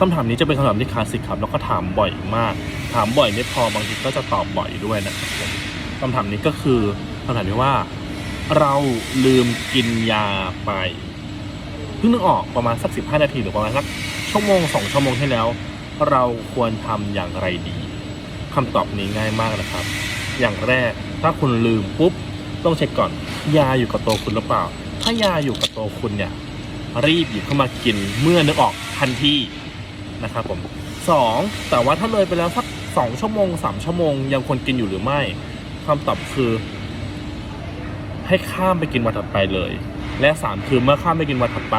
คำถามนี้จะเป็นคำถามที่คลาสสิกครับแล้วก็ถามบ่อยมาก ถามบ่อยไม่พอบางทีก็จะตอบบ่อยด้วยนะครับคำถามนี้ก็คือคำถามที่ว่า เราลืมกินยาไปเพิ่งนึกออกประมาณสักสิบห้านาทีหรือประมาณสักชั่วโมงสองชั่วโมงที่แล้ว เราควรทำอย่างไรดีคำตอบนี้ง่ายมากนะครับ อย่างแรกถ้าคุณลืมปุ๊บต้องเช็คก่อน ยาอยู่กับตัวคุณหรือเปล่า ถ้ายาอยู่กับตัวคุณเนี่ยรีบหยิบเข้ามากินเมื่อนึกออกทันที นะครับผมสองแต่ว่าถ้าเลยไปแล้วสักสองชั่วโมงสามชั่วโมง ยังควรกินอยู่หรือไม่คำตอบคือ ให้ข้ามไปกินวันถัดไปเลย และสามคือเมื่อข้ามไปกินวันถัดไป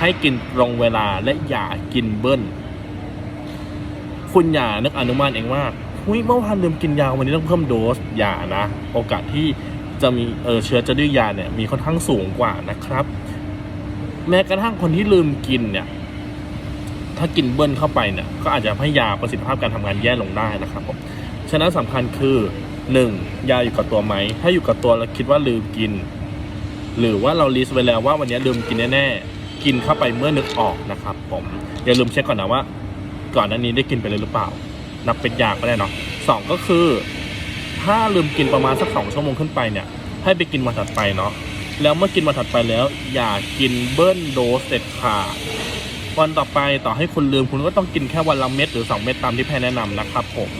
ให้กินตรงเวลาและอย่ากินเบิ้ลคุณอย่านึกอนุมานเองว่าหุยเมื่อวานลืมกินยาวันนี้ต้องเพิ่มโดสอย่านะ โอกาสที่จะมีเออเชื้อจะดื้อยาเนี่ยมีค่อนข้างสูงกว่านะครับ แม้กระทั่งคนที่ลืมกินเนี่ย ถ้ากินเบิ้ลเข้าไปเนี่ยก็อาจจะให้ยาประสิทธิภาพการทำงานแย่ลงได้นะครับผมฉะนั้นสำคัญคือหนึ่งยาอยู่กับตัวไหม ถ้าอยู่กับตัวแล้วคิดว่าลืมกิน หรือว่าเราลิสต์ไว้แล้วว่าวันนี้ลืมกินแน่ๆกินเข้าไปเมื่อนึกออกนะครับผมอย่าลืมเช็คก่อนนะว่า ก่อนหน้านี้ได้กินไปเลยหรือเปล่า นับเป็นยาก็ได้เนาะสองก็คือ ถ้าลืมกินประมาณสักสองชั่วโมงขึ้นไปเนี่ยให้ไปกินวันถัดไปเนาะแล้วเมื่อกินวันถัดไปแล้ว อย่ากินเบิ้ลโดสเด็ดขาด วันต่อไปต่อให้คุณลืมคุณก็ต้องกินแค่วันละเม็ดหรือ 2 เม็ดตามที่แพทย์แนะนำนะครับผม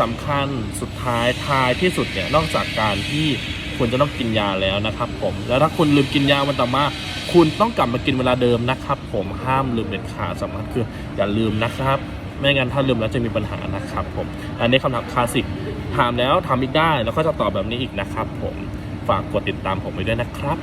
สำคัญสุดท้ายท้ายที่สุดเนี่ยนอกจากการที่คุณจะต้องกินยาแล้วนะครับผมแล้วถ้าคุณลืมกินยาวันต่อมา คุณต้องกลับมากินเวลาเดิมนะครับผมห้ามลืมเด็ดขาดสำคัญคืออย่าลืมนะครับไม่งั้นถ้าลืมแล้วจะมีปัญหานะครับผมอันนี้คำถามคลาสสิกถามแล้วทำอีกได้แล้วก็จะตอบแบบนี้อีกนะครับผมฝากกดติดตามผมไปด้วยนะครับ